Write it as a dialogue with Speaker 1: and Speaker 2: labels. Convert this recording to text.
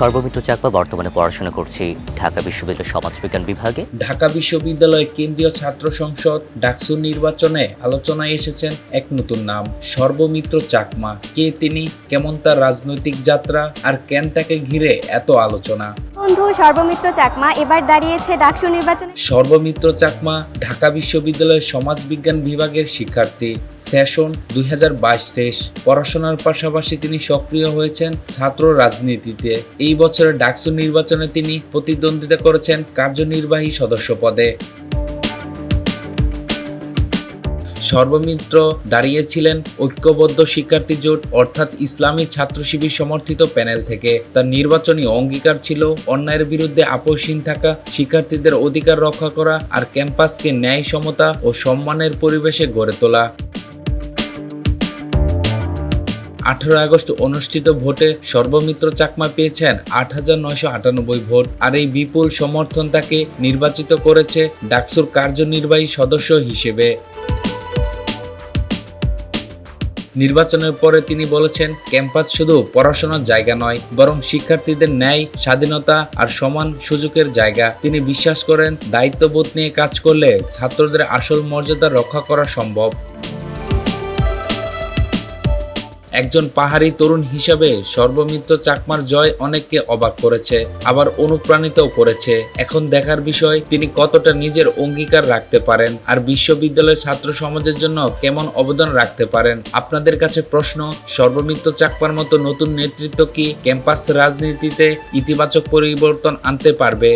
Speaker 1: সর্বমিত্র চাকমা বর্তমানে পড়াশোনা করছি ঢাকা বিশ্ববিদ্যালয় সমাজবিজ্ঞান বিভাগে।
Speaker 2: ঢাকা বিশ্ববিদ্যালয় কেন্দ্রীয় ছাত্র সংসদ ডাকসু নির্বাচনে আলোচনায় এসেছেন এক নতুন নাম, সর্বমিত্র চাকমা। কে তিনি, কেমন তার রাজনৈতিক যাত্রা, আর কেন তাকে ঘিরে এত আলোচনা?
Speaker 3: বন্ধু সর্বমিত্র চাকমা এবার দাঁড়িয়েছে ডাকসু নির্বাচনে।
Speaker 2: সর্বমিত্র চাকমা ঢাকা বিশ্ববিদ্যালয়ের সমাজবিজ্ঞান বিভাগের শিক্ষার্থী সেশন দুই হাজার বাইশ তেইশ পড়াশোনার পাশাপাশি তিনি সক্রিয় হয়েছেন ছাত্র রাজনীতিতে। এই বছরের ডাকসু নির্বাচনে তিনি প্রতিদ্বন্দ্বিতা করেছেন কার্যনির্বাহী সদস্য পদে। সর্বমিত্র দাঁড়িয়েছিলেন ঐক্যবদ্ধ শিক্ষার্থী জোট, অর্থাৎ ইসলামী ছাত্র শিবির সমর্থিত প্যানেল থেকে। তার নির্বাচনী অঙ্গীকার ছিল অন্যায়ের বিরুদ্ধে আপোষহীন থাকা, শিক্ষার্থীদের অধিকার রক্ষা করা আর ক্যাম্পাসকে ন্যায় সমতা ও সম্মানের পরিবেশে গড়ে তোলা। আঠারো আগস্ট অনুষ্ঠিত ভোটে সর্বমিত্র চাকমা পেয়েছেন আট হাজার নয়শো আটানব্বই ভোট আর এই বিপুল সমর্থন তাকে নির্বাচিত করেছে ডাকসুর কার্যনির্বাহী সদস্য হিসেবে। নির্বাচনের পরে তিনি বলেছেন, ক্যাম্পাস শুধু পড়াশোনার জায়গা নয়, বরং শিক্ষার্থীদের ন্যায়, স্বাধীনতা আর সমান সুযোগের জায়গা। তিনি বিশ্বাস করেন, দায়িত্ববোধ নিয়ে কাজ করলে ছাত্রদের আসল মর্যাদা রক্ষা করা সম্ভব। একজন পাহাড়ি তরুণ হিসাবে সর্বমিত্র চাকমার জয় অনেককে অবাক করেছে, আবার অনুপ্রাণিতও করেছে। এখন দেখার বিষয়, তিনি কতটা নিজের অঙ্গীকার রাখতে পারেন আর বিশ্ববিদ্যালয়ের ছাত্র সমাজের জন্য কেমন অবদান রাখতে পারেন? আপনাদের কাছে প্রশ্ন, সর্বমিত্র চাকমার মতো নতুন নেতৃত্ব কি ক্যাম্পাস রাজনীতিতে ইতিবাচক পরিবর্তন আনতে পারবে?